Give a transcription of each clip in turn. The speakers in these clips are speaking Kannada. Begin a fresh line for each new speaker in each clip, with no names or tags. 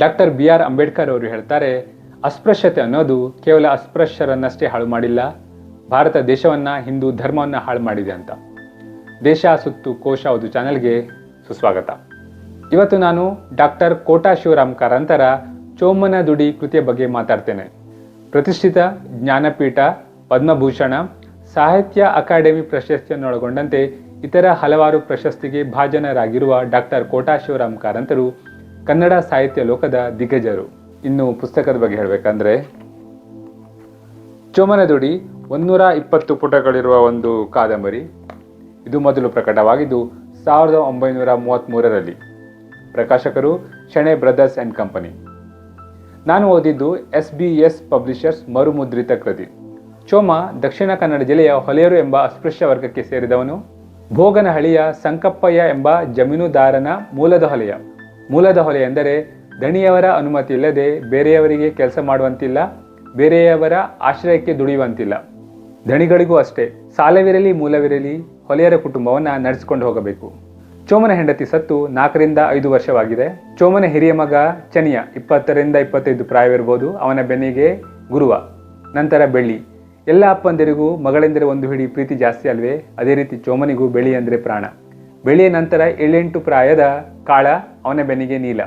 ಡಾಕ್ಟರ್ ಬಿ ಆರ್ ಅಂಬೇಡ್ಕರ್ ಅವರು ಹೇಳ್ತಾರೆ, ಅಸ್ಪೃಶ್ಯತೆ ಅನ್ನೋದು ಕೇವಲ ಅಸ್ಪೃಶ್ಯರನ್ನಷ್ಟೇ ಹಾಳು ಮಾಡಿಲ್ಲ, ಭಾರತ ದೇಶವನ್ನ, ಹಿಂದೂ ಧರ್ಮವನ್ನ ಹಾಳು ಮಾಡಿದೆ ಅಂತ. ದೇಶ ಸುತ್ತು ಕೋಶ ಓದು ಚಾನೆಲ್ಗೆ ಸುಸ್ವಾಗತ. ಇವತ್ತು ನಾನು ಡಾಕ್ಟರ್ ಕೋಟಾ ಶಿವರಾಮ್ ಕಾರಂತರ ಚೋಮನ ದುಡಿ ಕೃತಿಯ ಬಗ್ಗೆ ಮಾತಾಡ್ತೇನೆ. ಪ್ರತಿಷ್ಠಿತ ಜ್ಞಾನಪೀಠ, ಪದ್ಮಭೂಷಣ, ಸಾಹಿತ್ಯ ಅಕಾಡೆಮಿ ಪ್ರಶಸ್ತಿಯನ್ನೊಳಗೊಂಡಂತೆ ಇತರ ಹಲವಾರು ಪ್ರಶಸ್ತಿಗೆ ಭಾಜನರಾಗಿರುವ ಡಾಕ್ಟರ್ ಕೋಟಾ ಶಿವರಾಮ್ ಕಾರಂತರು ಕನ್ನಡ ಸಾಹಿತ್ಯ ಲೋಕದ ದಿಗ್ಗಜರು. ಇನ್ನು ಪುಸ್ತಕದ ಬಗ್ಗೆ ಹೇಳಬೇಕಂದ್ರೆ ಚೋಮನ ದುಡಿ ಒಂದೂರ ಇಪ್ಪತ್ತು ಪುಟಗಳಿರುವ ಒಂದು ಕಾದಂಬರಿ. ಇದು ಮೊದಲು ಪ್ರಕಟವಾಗಿದ್ದು ಸಾವಿರದ ಒಂಬೈನೂರ ಮೂವತ್ತ್ಮೂರರಲ್ಲಿ ಪ್ರಕಾಶಕರು ಶಣೆ ಬ್ರದರ್ಸ್ ಆ್ಯಂಡ್ ಕಂಪನಿ. ನಾನು ಓದಿದ್ದು ಎಸ್ ಬಿ ಎಸ್ ಪಬ್ಲಿಷರ್ಸ್ ಮರುಮುದ್ರಿತ ಕೃತಿ. ಚೋಮ ದಕ್ಷಿಣ ಕನ್ನಡ ಜಿಲ್ಲೆಯ ಹೊಲೆಯರು ಎಂಬ ಅಸ್ಪೃಶ್ಯ ವರ್ಗಕ್ಕೆ ಸೇರಿದವನು. ಭೋಗನಹಳ್ಳಿಯ ಸಂಕಪ್ಪಯ್ಯ ಎಂಬ ಜಮೀನುದಾರನ ಮೂಲದ ಹೊಲೆಯ. ಮೂಲದ ಹೊಲೆ ಎಂದರೆ ದಣಿಯವರ ಅನುಮತಿ ಇಲ್ಲದೆ ಬೇರೆಯವರಿಗೆ ಕೆಲಸ ಮಾಡುವಂತಿಲ್ಲ, ಬೇರೆಯವರ ಆಶ್ರಯಕ್ಕೆ ದುಡಿಯುವಂತಿಲ್ಲ. ದಣಿಗಳಿಗೂ ಅಷ್ಟೇ, ಸಾಲವಿರಲಿ ಮೂಲವಿರಲಿ ಹೊಲೆಯರ ಕುಟುಂಬವನ್ನ ನಡೆಸಿಕೊಂಡು ಹೋಗಬೇಕು. ಚೋಮನ ಹೆಂಡತಿ ಸತ್ತು ನಾಲ್ಕರಿಂದ ಐದು ವರ್ಷವಾಗಿದೆ. ಚೋಮನ ಹಿರಿಯ ಮಗ ಚನಿಯ ಇಪ್ಪತ್ತರಿಂದ ಇಪ್ಪತ್ತೈದು ಪ್ರಾಯವಿರ್ಬೋದು ಅವನ ಬೆನ್ನಿಗೆ ಗುರುವ, ನಂತರ ಬೆಳ್ಳಿ. ಎಲ್ಲ ಅಪ್ಪಂದಿರಿಗೂ ಮಗಳೆಂದರೆ ಒಂದು ಹಿಡಿ ಪ್ರೀತಿ ಜಾಸ್ತಿ ಅಲ್ವೇ? ಅದೇ ರೀತಿ ಚೋಮನಿಗೂ ಬೆಳ್ಳಿ ಅಂದರೆ ಪ್ರಾಣ. ಬೆಳ್ಳಿಯ ನಂತರ ಏಳೆಂಟು ಪ್ರಾಯದ ಕಾಳ ಅವನ ಬೆನ್ನಿಗೆ ನೀಲ.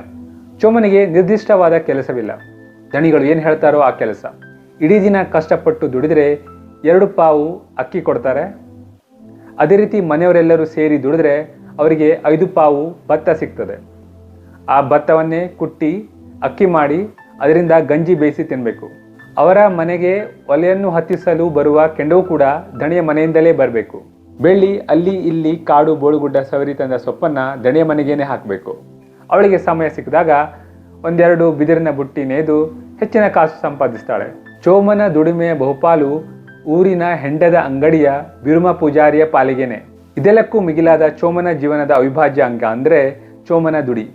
ಚೋಮನಿಗೆ ನಿರ್ದಿಷ್ಟವಾದ ಕೆಲಸವಿಲ್ಲ. ದಣಿಗಳು ಏನು ಹೇಳ್ತಾರೋ ಆ ಕೆಲಸ. ಇಡೀ ದಿನ ಕಷ್ಟಪಟ್ಟು ದುಡಿದರೆ ಎರಡು ಪಾವು ಅಕ್ಕಿ ಕೊಡ್ತಾರೆ. ಅದೇ ರೀತಿ ಮನೆಯವರೆಲ್ಲರೂ ಸೇರಿ ದುಡಿದ್ರೆ ಅವರಿಗೆ ಐದು ಪಾವು ಭತ್ತ ಸಿಗ್ತದೆ. ಆ ಭತ್ತವನ್ನೇ ಕುಟ್ಟಿ ಅಕ್ಕಿ ಮಾಡಿ ಅದರಿಂದ ಗಂಜಿ ಬೇಯಿಸಿ ತಿನ್ನಬೇಕು ಅವರ ಮನೆಗೆ ಒಲೆಯನ್ನು ಹತ್ತಿಸಲು ಬರುವ ಕೆಂಡವು ಕೂಡ ದಣಿಯ ಮನೆಯಿಂದಲೇ ಬರಬೇಕು. ಬೆಳ್ಳಿ ಅಲ್ಲಿ ಇಲ್ಲಿ ಕಾಡು ಬೋಳುಗುಡ್ಡ ಸವರಿ ತಂದ ಸೊಪ್ಪನ್ನ ದಣಿಯ ಮನೆಗೇನೆ ಹಾಕಬೇಕು. ಅವಳಿಗೆ ಸಮಯ ಸಿಕ್ಕಿದಾಗ ಒಂದೆರಡು ಬಿದಿರಿನ ಬುಟ್ಟಿ ನೇದು ಹೆಚ್ಚಿನ ಕಾಸು ಸಂಪಾದಿಸ್ತಾಳೆ. ಚೋಮನ ದುಡಿಮೆಯ ಬಹುಪಾಲು ಊರಿನ ಹೆಂಡದ ಅಂಗಡಿಯ ಬಿರುಮ ಪೂಜಾರಿಯ ಪಾಲಿಗೆನೆ. ಇದೆಲ್ಲಕ್ಕೂ ಮಿಗಿಲಾದ ಚೋಮನ ಜೀವನದ ಅವಿಭಾಜ್ಯ ಅಂಗ ಅಂದರೆ ಚೋಮನ ದುಡಿ.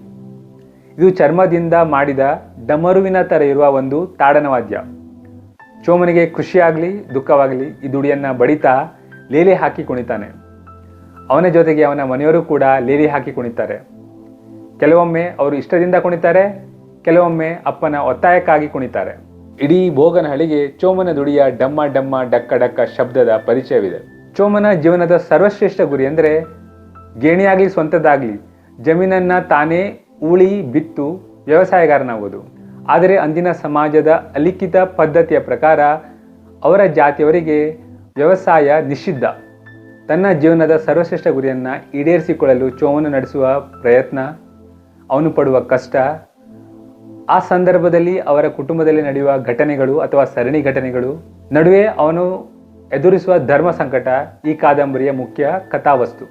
ಇದು ಚರ್ಮದಿಂದ ಮಾಡಿದ ಡಮರುವಿನ ಥರ ಇರುವ ಒಂದು ತಾಡನವಾದ್ಯ. ಚೋಮನಿಗೆ ಖುಷಿಯಾಗಲಿ, ದುಃಖವಾಗಲಿ ಈ ದುಡಿಯನ್ನ ಬಡಿತಾ ಲೇಲಿ ಹಾಕಿ ಕುಣಿತಾನೆ. ಅವನ ಜೊತೆಗೆ ಅವನ ಮನೆಯವರು ಕೂಡ ಲೇಲಿ ಹಾಕಿ ಕುಣಿತಾರೆ. ಕೆಲವೊಮ್ಮೆ ಅವರು ಇಷ್ಟದಿಂದ ಕುಣಿತಾರೆ, ಕೆಲವೊಮ್ಮೆ ಅಪ್ಪನ ಒತ್ತಾಯಕ್ಕಾಗಿ ಕುಣಿತಾರೆ. ಇಡೀ ಭೋಗನಹಳ್ಳಿಗೆ ಚೋಮನ ದುಡಿಯ ಡಮ್ಮ ಡಮ್ಮ ಡಕ್ಕ ಡಕ್ಕ ಶಬ್ದದ ಪರಿಚಯವಿದೆ. ಚೋಮನ ಜೀವನದ ಸರ್ವಶ್ರೇಷ್ಠ ಗುರಿ ಅಂದರೆ ಗೇಣಿಯಾಗಲಿ ಸ್ವಂತದ್ದಾಗಲಿ ಜಮೀನನ್ನ ತಾನೇ ಉಳಿ ಬಿತ್ತು ವ್ಯವಸಾಯಗಾರನಾಗುವುದು ಆದರೆ ಅಂದಿನ ಸಮಾಜದ ಅಲಿಖಿತ ಪದ್ಧತಿಯ ಪ್ರಕಾರ ಅವರ ಜಾತಿಯವರಿಗೆ ವ್ಯವಸಾಯ ನಿಷಿದ್ಧ. ತನ್ನ ಜೀವನದ ಸರ್ವಶ್ರೇಷ್ಠ ಗುರಿಯನ್ನು ಈಡೇರಿಸಿಕೊಳ್ಳಲು ಚೋಮನು ನಡೆಸುವ ಪ್ರಯತ್ನ ಅವನು ಪಡುವ ಕಷ್ಟ, ಆ ಸಂದರ್ಭದಲ್ಲಿ ಅವರ ಕುಟುಂಬದಲ್ಲಿ ನಡೆಯುವ ಘಟನೆಗಳು ಅಥವಾ ಸರಣಿ ಘಟನೆಗಳು, ನಡುವೆ ಅವನು ಎದುರಿಸುವ ಧರ್ಮ ಸಂಕಟ, ಈ ಕಾದಂಬರಿಯ ಮುಖ್ಯ ಕಥಾವಸ್ತು.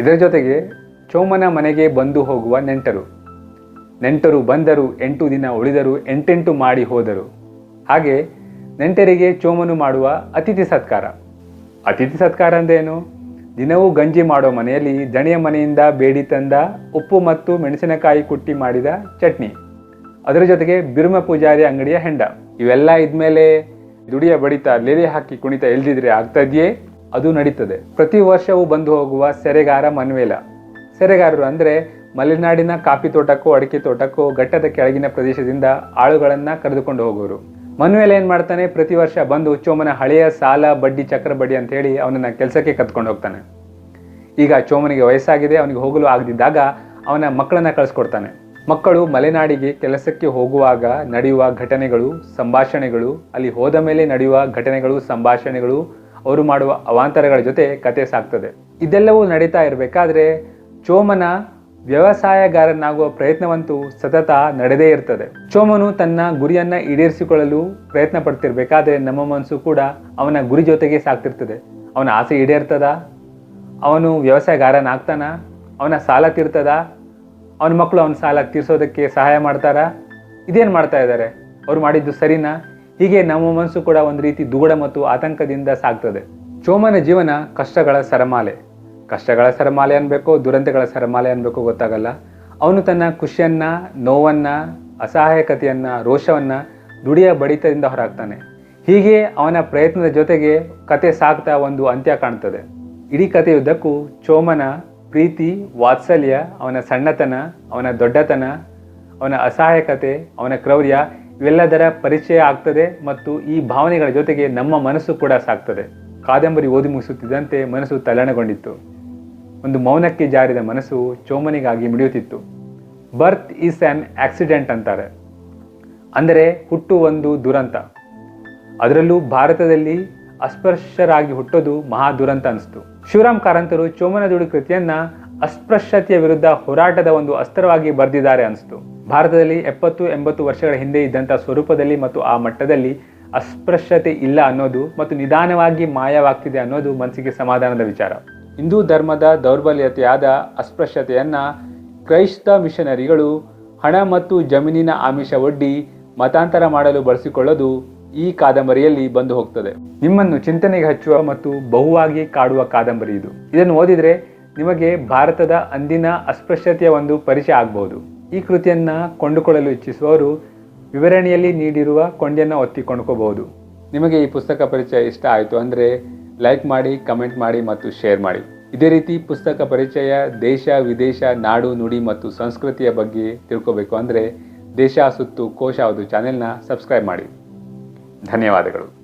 ಇದರ ಜೊತೆಗೆ ಚೋಮನ ಮನೆಗೆ ಬಂದು ಹೋಗುವ ನೆಂಟರು. ನೆಂಟರು ಬಂದರು, ಎಂಟು ದಿನ ಉಳಿದರು, ಎಂಟೆಂಟು ಮಾಡಿ ಹೋದರು. ಹಾಗೆ ನೆಂಟರಿಗೆ ಚೋಮನು ಮಾಡುವ ಅತಿಥಿ ಸತ್ಕಾರ. ಅತಿಥಿ ಸತ್ಕಾರ ಅಂದೇನು ದಿನವೂ ಗಂಜಿ ಮಾಡೋ ಮನೆಯಲ್ಲಿ ದಣಿಯ ಮನೆಯಿಂದ ಬೇಡಿ ತಂದ ಉಪ್ಪು ಮತ್ತು ಮೆಣಸಿನಕಾಯಿ ಕುಟ್ಟಿ ಮಾಡಿದ ಚಟ್ನಿ. ಅದರ ಜೊತೆಗೆ ಬಿರುಮ ಪೂಜಾರಿ ಅಂಗಡಿಯ ಹೆಂಡ. ಇವೆಲ್ಲ ಇದ್ಮೇಲೆ ದುಡಿಯ ಬಡಿತ ಲೇಲಿ ಹಾಕಿ ಕುಣಿತ ಎಲ್ದಿದ್ರೆ ಆಗ್ತದೆಯೇ ಅದು ನಡೀತದೆ. ಪ್ರತಿ ವರ್ಷವೂ ಬಂದು ಹೋಗುವ ಸೆರೆಗಾರ ಮನ್ವೇಲ. ಸೆರೆಗಾರರು ಅಂದ್ರೆ ಮಲೆನಾಡಿನ ಕಾಫಿ ತೋಟಕ್ಕೂ, ಅಡಿಕೆ ತೋಟಕ್ಕೂ, ಘಟ್ಟದ ಕೆಳಗಿನ ಪ್ರದೇಶದಿಂದ ಆಳುಗಳನ್ನು ಕರೆದುಕೊಂಡು ಹೋಗೋರು ಮನ್ವೇಲ ಏನ್ ಮಾಡ್ತಾನೆ? ಪ್ರತಿ ವರ್ಷ ಬಂದು ಚೋಮನ ಹಳೆಯ ಸಾಲ, ಬಡ್ಡಿ, ಚಕ್ರ ಬಡ್ಡಿ ಅಂತ ಹೇಳಿ ಅವನನ್ನ ಕೆಲಸಕ್ಕೆ ಕತ್ಕೊಂಡು ಹೋಗ್ತಾನೆ. ಈಗ ಚೋಮನಿಗೆ ವಯಸ್ಸಾಗಿದೆ, ಅವನಿಗೆ ಹೋಗಲು ಆಗದಿದ್ದಾಗ ಅವನ ಮಕ್ಕಳನ್ನ ಕಳಿಸ್ಕೊಡ್ತಾನೆ. ಮಕ್ಕಳು ಮಲೆನಾಡಿಗೆ ಕೆಲಸಕ್ಕೆ ಹೋಗುವಾಗ ನಡೆಯುವ ಘಟನೆಗಳು, ಸಂಭಾಷಣೆಗಳು, ಅಲ್ಲಿ ಹೋದ ಮೇಲೆ ನಡೆಯುವ ಘಟನೆಗಳು, ಸಂಭಾಷಣೆಗಳು, ಅವರು ಮಾಡುವ ಅವಾಂತರಗಳ ಜೊತೆ ಕತೆ ಸಾಕ್ತದೆ ಇದೆಲ್ಲವೂ ನಡೀತಾ ಇರಬೇಕಾದ್ರೆ ಚೋಮನ ವ್ಯವಸಾಯಗಾರನಾಗುವ ಪ್ರಯತ್ನವಂತೂ ಸತತ ನಡೆದೇ ಇರ್ತದೆ. ಚೋಮನು ತನ್ನ ಗುರಿಯನ್ನ ಈಡೇರಿಸಿಕೊಳ್ಳಲು ಪ್ರಯತ್ನ ಪಡ್ತಿರ್ಬೇಕಾದ್ರೆ ನಮ್ಮ ಮನಸ್ಸು ಕೂಡ ಅವನ ಗುರಿ ಜೊತೆಗೆ ಸಾಕ್ತಿರ್ತದೆ. ಅವನ ಆಸೆ ಈಡೇರ್ತದ? ಅವನು ವ್ಯವಸಾಯಗಾರನಾಗ್ತಾನ? ಅವನ ಸಾಲ ತೀರ್ತದ? ಅವನ ಮಕ್ಕಳು ಅವನ ಸಾಲ ತೀರಿಸೋದಕ್ಕೆ ಸಹಾಯ ಮಾಡ್ತಾರ? ಇದೇನು ಮಾಡ್ತಾ ಇದ್ದಾರೆ ಅವ್ರು ಮಾಡಿದ್ದು ಸರಿನಾ? ಹೀಗೆ ನಮ್ಮ ಮನಸ್ಸು ಕೂಡ ಒಂದು ರೀತಿ ದುಗುಡ ಮತ್ತು ಆತಂಕದಿಂದ ಸಾಗ್ತದೆ. ಚೋಮನ ಜೀವನ ಕಷ್ಟಗಳ ಸರಮಾಲೆ. ಕಷ್ಟಗಳ ಸರಮಾಲೆ ಅನ್ಬೇಕು, ದುರಂತಗಳ ಸರಮಾಲೆ ಅನ್ಬೇಕು ಗೊತ್ತಾಗಲ್ಲ. ಅವನು ತನ್ನ ಖುಷಿಯನ್ನ, ನೋವನ್ನ, ಅಸಹಾಯಕತೆಯನ್ನ, ರೋಷವನ್ನ ದುಡಿಯ ಬಡಿತದಿಂದ ಹೊರಾಗ್ತಾನೆ ಹೀಗೆ ಅವನ ಪ್ರಯತ್ನದ ಜೊತೆಗೆ ಕತೆ ಸಾಗ್ತಾ ಒಂದು ಅಂತ್ಯ ಕಾಣ್ತದೆ. ಇಡೀ ಕಥೆಯುದ್ದಕ್ಕೂ ಚೋಮನ ಪ್ರೀತಿ, ವಾತ್ಸಲ್ಯ, ಅವನ ಸಣ್ಣತನ, ಅವನ ದೊಡ್ಡತನ, ಅವನ ಅಸಹಾಯಕತೆ, ಅವನ ಕ್ರೌರ್ಯ ಇವೆಲ್ಲದರ ಪರಿಚಯ ಆಗ್ತದೆ ಮತ್ತು ಈ ಭಾವನೆಗಳ ಜೊತೆಗೆ ನಮ್ಮ ಮನಸ್ಸು ಕೂಡ ಸಾಕ್ತದೆ. ಕಾದಂಬರಿ ಓದಿ ಮುಗಿಸುತ್ತಿದ್ದಂತೆ ಮನಸ್ಸು ತಲ್ಲಣಗೊಂಡಿತ್ತು. ಒಂದು ಮೌನಕ್ಕೆ ಜಾರಿದ ಮನಸ್ಸು ಚೋಮನಿಗಾಗಿ ಮಿಡಿಯುತ್ತಿತ್ತು. ಬರ್ತ್ ಈಸ್ ಆನ್ ಆಕ್ಸಿಡೆಂಟ್ ಅಂತಾರೆ. ಅಂದರೆ ಹುಟ್ಟು ಒಂದು ದುರಂತ. ಅದರಲ್ಲೂ ಭಾರತದಲ್ಲಿ ಅಸ್ಪೃಶ್ಯರಾಗಿ ಹುಟ್ಟೋದು ಮಹಾ ದುರಂತ ಅನಿಸ್ತು. ಶಿವರಾಮ್ ಕಾರಂತರು ಚೋಮನದುಡಿ ಕೃತಿಯನ್ನ ಅಸ್ಪೃಶ್ಯತೆಯ ವಿರುದ್ಧ ಹೋರಾಟದ ಒಂದು ಅಸ್ತ್ರವಾಗಿ ಬರೆದಿದ್ದಾರೆ ಅನಿಸ್ತು. ಭಾರತದಲ್ಲಿ ಎಪ್ಪತ್ತು ಎಂಬತ್ತು ವರ್ಷಗಳ ಹಿಂದೆ ಇದ್ದಂಥ ಸ್ವರೂಪದಲ್ಲಿ ಮತ್ತು ಆ ಮಟ್ಟದಲ್ಲಿ ಅಸ್ಪೃಶ್ಯತೆ ಇಲ್ಲ ಅನ್ನೋದು ಮತ್ತು ನಿಧಾನವಾಗಿ ಮಾಯವಾಗ್ತಿದೆ ಅನ್ನೋದು ಮನಸ್ಸಿಗೆ ಸಮಾಧಾನದ ವಿಚಾರ. ಹಿಂದೂ ಧರ್ಮದ ದೌರ್ಬಲ್ಯತೆಯಾದ ಅಸ್ಪೃಶ್ಯತೆಯನ್ನು ಕ್ರೈಸ್ತ ಮಿಷನರಿಗಳು ಹಣ ಮತ್ತು ಜಮೀನಿನ ಆಮಿಷ ಒಡ್ಡಿ ಮತಾಂತರ ಮಾಡಲು ಬಳಸಿಕೊಳ್ಳೋದು ಈ ಕಾದಂಬರಿಯಲ್ಲಿ ಬಂದು ಹೋಗ್ತದೆ. ನಿಮ್ಮನ್ನು ಚಿಂತನೆಗೆ ಹಚ್ಚುವ ಮತ್ತು ಬಹುವಾಗಿ ಕಾಡುವ ಕಾದಂಬರಿ ಇದು. ಇದನ್ನು ಓದಿದರೆ ನಿಮಗೆ ಭಾರತದ ಅಂದಿನ ಅಸ್ಪೃಶ್ಯತೆಯ ಒಂದು ಪರಿಚಯ ಆಗಬಹುದು. ಈ ಕೃತಿಯನ್ನು ಕೊಂಡುಕೊಳ್ಳಲು ಇಚ್ಛಿಸುವವರು ವಿವರಣೆಯಲ್ಲಿ ನೀಡಿರುವ ಕೊಂಡಿಯನ್ನು ಒತ್ತಿ ಕೊಂಡ್ಕೋಬಹುದು. ನಿಮಗೆ ಈ ಪುಸ್ತಕ ಪರಿಚಯ ಇಷ್ಟ ಆಯಿತು ಅಂದರೆ ಲೈಕ್ ಮಾಡಿ ಕಮೆಂಟ್ ಮಾಡಿ ಮತ್ತು ಶೇರ್ ಮಾಡಿ. ಇದೇ ರೀತಿ ಪುಸ್ತಕ ಪರಿಚಯ ದೇಶ, ವಿದೇಶ, ನಾಡು, ನುಡಿ ಮತ್ತು ಸಂಸ್ಕೃತಿಯ ಬಗ್ಗೆ ತಿಳ್ಕೋಬೇಕು ಅಂದರೆ ದೇಶ ಸುತ್ತು ಕೋಶ ಅದು ಚಾನೆಲ್ನ ಸಬ್ಸ್ಕ್ರೈಬ್ ಮಾಡಿ. ಧನ್ಯವಾದಗಳು.